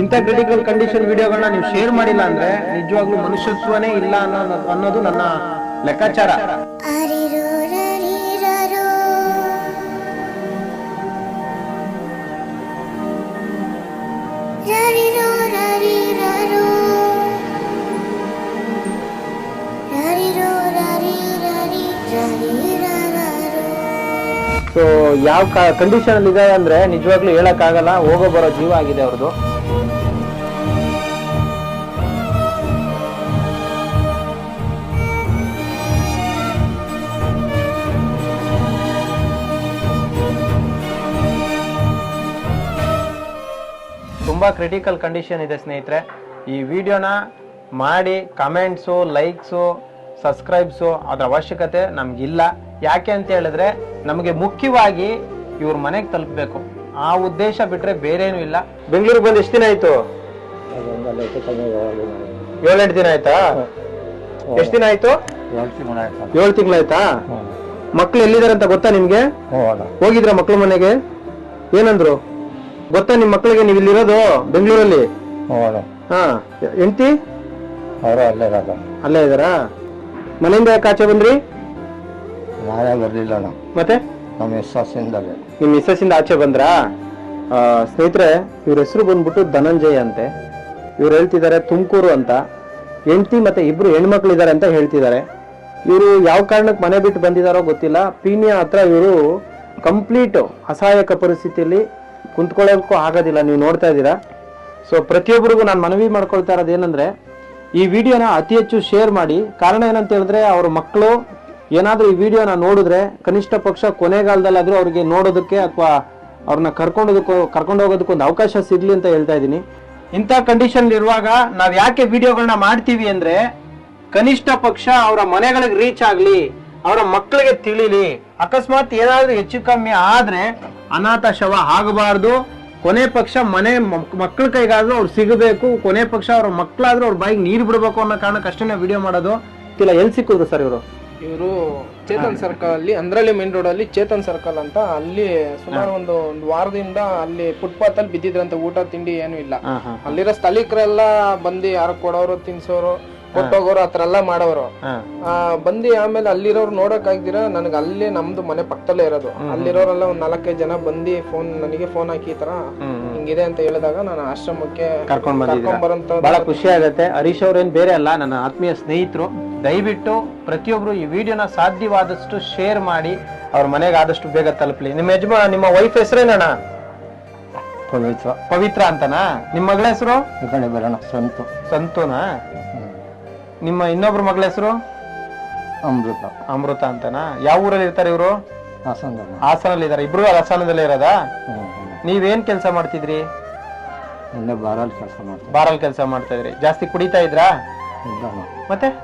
ಇಂಥ critical condition ವಿಡಿಯೋಗಳನ್ನ ನೀವು ಶೇರ್ ಮಾಡಿಲ್ಲ ಅಂದ್ರೆ ನಿಜವಾಗ್ಲೂ ಮನುಷ್ಯತ್ವನೇ ಇಲ್ಲ ಅನ್ನೋ ಅನ್ನೋದು ನನ್ನ ಲೆಕ್ಕಾಚಾರ. ಸೊ ಯಾವ ಕಂಡೀಷನ್ ಅಲ್ಲಿ ಇದೆ ಅಂದ್ರೆ ನಿಜವಾಗ್ಲೂ ಹೇಳಕ್ ಆಗಲ್ಲ ಹೋಗೋ ಬರೋ ಜೀವ ಆಗಿದೆ ಅವ್ರದ್ದು. ತುಂಬಾ ಕ್ರಿಟಿಕಲ್ ಕಂಡೀಷನ್ ಇದೆ ಸ್ನೇಹಿತರೆ. ಈ ವಿಡಿಯೋನ ಮಾಡಿ ಕಮೆಂಟ್ಸು ಲೈಕ್ಸು ಸಬ್ಸ್ಕ್ರೈಬ್ಸು ಅದರ ಅವಶ್ಯಕತೆ ನಮಗಿಲ್ಲ. ಯಾಕೆ ಅಂತ ಹೇಳಿದ್ರೆ ನಮಗೆ ಮುಖ್ಯವಾಗಿ ಇವ್ರ ಮನೆಗೆ ತಲುಪಬೇಕು. ಆ ಉದ್ದೇಶ ಬಿಟ್ರೆ ಬೇರೇನು ಇಲ್ಲ. ಬೆಂಗಳೂರಿಗೆ ಬಂದು ಎಷ್ಟು ದಿನ ಆಯ್ತು? ಏಳೆಂಟು ದಿನ ಆಯ್ತಾ? ಎಷ್ಟು ದಿನ ಆಯ್ತು? ಏಳು ತಿಂಗಳಾಯ್ತಾ ಮಕ್ಳು ಎಲ್ಲಿದ್ದಾರೆ ಅಂತ ಗೊತ್ತಾ ನಿಮ್ಗೆ? ಹೋಗಿದ್ರ ಮಕ್ಳು ಮನೆಗೆ? ಏನಂದ್ರು? ಗೊತ್ತಾ ನಿಮ್ ಮಕ್ಳಿಗೆ ನೀವು ಇಲ್ಲಿರೋದು ಬೆಂಗಳೂರಲ್ಲಿ? ಹಾ ಎಂಟಿ ಅವರು ಅಲ್ಲೇ ಇದಾರ ಮನೆಯಿಂದ ಯಾಕೆ ಆಚೆ ಬಂದ್ರಿ? ಬರಲಿಲ್ಲ ಮತ್ತೆ? ನಮ್ಮ ವಿಶ್ವಾಸದಿಂದಲೇ ನಿಮ್ಮ ಮಿಸ್ಸಸ್ ಇಂದ ಆಚೆ ಬಂದ್ರಾ? ಸ್ನೇಹಿತರೆ, ಇವ್ರ ಹೆಸರು ಬಂದ್ಬಿಟ್ಟು ಧನಂಜಯ ಅಂತೆ. ಇವ್ರು ಹೇಳ್ತಿದ್ದಾರೆ ತುಮಕೂರು ಅಂತ. ಹೆಂಡತಿ ಮತ್ತೆ ಇಬ್ರು ಹೆಣ್ಮಕ್ಳಿದ್ದಾರೆ ಅಂತ ಹೇಳ್ತಿದ್ದಾರೆ. ಇವರು ಯಾವ ಕಾರಣಕ್ಕೆ ಮನೆ ಬಿಟ್ಟು ಬಂದಿದಾರೋ ಗೊತ್ತಿಲ್ಲ. ಪೀಣ್ಯ ಹತ್ರ ಇವರು ಕಂಪ್ಲೀಟ್ ಅಸಹಾಯಕ ಪರಿಸ್ಥಿತಿಯಲ್ಲಿ ಕುಂತ್ಕೊಳ್ಳೋಕ್ಕೂ ಆಗೋದಿಲ್ಲ. ನೀವು ನೋಡ್ತಾ ಇದ್ದೀರಾ? ಸೊ ಪ್ರತಿಯೊಬ್ಬರಿಗೂ ನಾನು ಮನವಿ ಮಾಡ್ಕೊಳ್ತಾ ಇರೋದು ಏನಂದ್ರೆ, ಈ ವಿಡಿಯೋನ ಅತಿ ಹೆಚ್ಚು ಶೇರ್ ಮಾಡಿ. ಕಾರಣ ಏನಂತ ಹೇಳಿದ್ರೆ, ಅವ್ರ ಮಕ್ಕಳು ಏನಾದ್ರೂ ಈ ವಿಡಿಯೋನ ನೋಡಿದ್ರೆ ಕನಿಷ್ಠ ಪಕ್ಷ ಕೊನೆಗಾಲದಲ್ಲಾದರೂ ಅವ್ರಿಗೆ ನೋಡೋದಕ್ಕೆ ಅಥವಾ ಅವ್ರನ್ನ ಕರ್ಕೊಂಡೋದಕ್ಕೂ ಕರ್ಕೊಂಡು ಹೋಗೋದಕ್ಕೆ ಒಂದು ಅವಕಾಶ ಸಿಗ್ಲಿ ಅಂತ ಹೇಳ್ತಾ ಇದ್ದೀನಿ. ಇಂಥ ಕಂಡೀಷನ್ ಇರುವಾಗ ನಾವ್ ಯಾಕೆ ವಿಡಿಯೋಗಳನ್ನ ಮಾಡ್ತೀವಿ ಅಂದ್ರೆ ಕನಿಷ್ಠ ಪಕ್ಷ ಅವರ ಮನೆಗಳಿಗೆ ರೀಚ್ ಆಗ್ಲಿ, ಅವರ ಮಕ್ಕಳಿಗೆ ತಿಳಿಲಿ. ಅಕಸ್ಮಾತ್ ಏನಾದ್ರೂ ಹೆಚ್ಚು ಕಮ್ಮಿ ಆದ್ರೆ ಅನಾಥ ಶವ ಆಗಬಾರ್ದು. ಕೊನೆ ಪಕ್ಷ ಮನೆ ಮಕ್ಕಳ ಕೈಗಾದ್ರೂ ಅವ್ರು ಸಿಗಬೇಕು. ಕೊನೆ ಪಕ್ಷ ಅವ್ರ ಮಕ್ಕಳಾದ್ರೂ ಅವ್ರ ಬಾಯಿಗೆ ನೀರು ಬಿಡಬೇಕು ಅನ್ನೋ ಕಾರಣಕ್ಕೆ ಅಷ್ಟೇ ವಿಡಿಯೋ ಮಾಡೋದು. ಇಲ್ಲ, ಎಲ್ಲಿ ಸಿಕ್ಕಿದ್ರು ಸರ್ ಇವರು? ಇವರು ಚೇತನ್ ಸರ್ಕಲ್ ಅಲ್ಲಿ ಅಂದ್ರಲ್ಲಿ ಮೇನ್ ರೋಡ್ ಅಲ್ಲಿ ಚೇತನ್ ಸರ್ಕಲ್ ಅಂತ ಅಲ್ಲಿ ಸುಮಾರು ಒಂದು ಒಂದು ವಾರದಿಂದ ಅಲ್ಲಿ ಫುಟ್ಪಾತ್ ಅಲ್ಲಿ ಬಿದ್ದಿದ್ರಂತ ಊಟ ತಿಂಡಿ ಏನು ಇಲ್ಲ. ಅಲ್ಲಿರೋ ಸ್ಥಳೀಕರೆಲ್ಲ ಬಂದು ಯಾರು ಕೊಡೋರು ತಿನ್ಸೋರು ಕೊಟ್ಟೋಗೋರು ಆತರ ಎಲ್ಲ ಮಾಡೋರು. ಆ, ಬಂದು ಆಮೇಲೆ ಅಲ್ಲಿರೋರು ನೋಡಕ್ ಆಗ್ದಿರ ನನಗೆ ಅಲ್ಲೇ ನಮ್ದು ಮನೆ ಪಕ್ಕದಲ್ಲೇ ಇರೋದು. ಅಲ್ಲಿರೋರೆಲ್ಲ ಒಂದ್ ನಾಲ್ಕೈದು ಜನ ಬಂದು ಫೋನ್ ನನಗೆ ಫೋನ್ ಹಾಕಿ ಈ ತರ ಹಿಂಗಿದೆ ಅಂತ ಹೇಳಿದಾಗ ನಾನು ಆಶ್ರಮಕ್ಕೆ ಕರ್ಕೊಂಡ್ ಬಹಳ ಖುಷಿ ಆಗುತ್ತೆ. ಹರೀಶ್ ಅವ್ರೇನ್ ಬೇರೆ ಅಲ್ಲ ನನ್ನ ಆತ್ಮೀಯ ಸ್ನೇಹಿತರು. ದಯವಿಟ್ಟು ಪ್ರತಿಯೊಬ್ರು ಈ ವಿಡಿಯೋನ ಸಾಧ್ಯವಾದಷ್ಟು ಶೇರ್ ಮಾಡಿ ಅವ್ರ ಮನೆಗೆ ಆದಷ್ಟು ಬೇಗ ತಲುಪಲಿ. ನಿಮ್ಮ ಯಜಮಾ ನಿಮ್ಮ ವೈಫ್ ಹೆಸರೇನಣ್ಣ ಪವಿತ್ರ. ಪವಿತ್ರ ಅಂತನಾ? ನಿಮ್ಮ ಮಗಳ ಹೆಸರು? ಸಂತು. ಸಂತೋನಾ? ನಿಮ್ಮ ಇನ್ನೊಬ್ರು ಮಗಳ ಹೆಸರು? ಅಮೃತ. ಅಮೃತ ಅಂತನಾ? ಯಾವ ಊರಲ್ಲಿ ಇರ್ತಾರೆ ಇವರು? ಹಾಸನದಲ್ಲಿ. ಹಾಸನಲ್ಲಿ ಇದಾರೆ. ಇಬ್ರು ಹಾಸನದಲ್ಲೇ ಇರೋದಾ. ನೀವೇನ್ ಕೆಲಸ ಮಾಡ್ತಿದ್ರಿ? ಬಾರಲ್ ಬಾರಲ್ಲಿ ಕೆಲಸ ಮಾಡ್ತಾರೆ ಬಾರಲ್ಲಿ ಕೆಲಸ ಮಾಡ್ತಾ ಇದ್ರಿ ಜಾಸ್ತಿ ಕುಡಿತಾ ಇದ್ರಾ. ಮತ್ತೆ?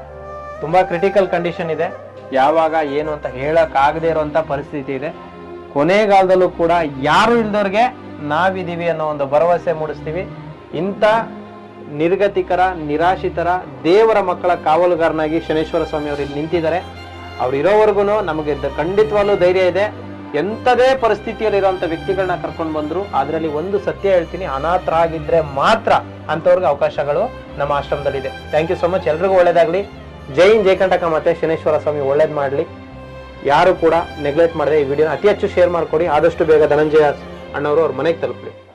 ತುಂಬಾ ಕ್ರಿಟಿಕಲ್ ಕಂಡೀಷನ್ ಇದೆ. ಯಾವಾಗ ಏನು ಅಂತ ಹೇಳಕ್ ಆಗದೆ ಇರುವಂತ ಪರಿಸ್ಥಿತಿ ಇದೆ. ಕೊನೆಗಾಲದಲ್ಲೂ ಕೂಡ ಯಾರು ಇಲ್ದವ್ರಿಗೆ ನಾವಿದೀವಿ ಅನ್ನೋ ಒಂದು ಭರವಸೆ ಮೂಡಿಸ್ತೀವಿ. ಇಂಥ ನಿರ್ಗತಿಕರ ನಿರಾಶಿತರ ದೇವರ ಮಕ್ಕಳ ಕಾವಲುಗಾರನಾಗಿ ಶನೇಶ್ವರ ಸ್ವಾಮಿ ಅವರು ನಿಂತಿದ್ದಾರೆ. ಅವ್ರು ಇರೋವರೆಗೂ ನಮಗೆ ಖಂಡಿತವಾಗ್ಲೂ ಧೈರ್ಯ ಇದೆ. ಎಂಥದೇ ಪರಿಸ್ಥಿತಿಯಲ್ಲಿರುವಂತ ವ್ಯಕ್ತಿಗಳನ್ನ ಕರ್ಕೊಂಡು ಬಂದ್ರು ಅದರಲ್ಲಿ ಒಂದು ಸತ್ಯ ಹೇಳ್ತೀನಿ ಅನಾಥರಾಗಿದ್ರೆ ಮಾತ್ರ ಅಂತವ್ರಿಗೆ ಅವಕಾಶಗಳು ನಮ್ಮ ಆಶ್ರಮದಲ್ಲಿದೆ. ಥ್ಯಾಂಕ್ ಯು ಸೊ ಮಚ್ ಎಲ್ರಿಗೂ ಒಳ್ಳೇದಾಗ್ಲಿ. ಜೈ ಹಿಂದ್, ಮತ್ತೆ ಶನೇಶ್ವರ ಸ್ವಾಮಿ ಒಳ್ಳೇದು ಮಾಡ್ಲಿ. ಯಾರು ಕೂಡ ನೆಗ್ಲೆಕ್ಟ್ ಮಾಡದೆ ಈ ವಿಡಿಯೋನ ಅತಿ ಹೆಚ್ಚು ಶೇರ್ ಮಾಡ್ಕೊಡಿ. ಆದಷ್ಟು ಬೇಗ ಧನಂಜಯ ಅಣ್ಣವರು ಅವ್ರ ಮನೆಗೆ ತಲುಪಲಿ.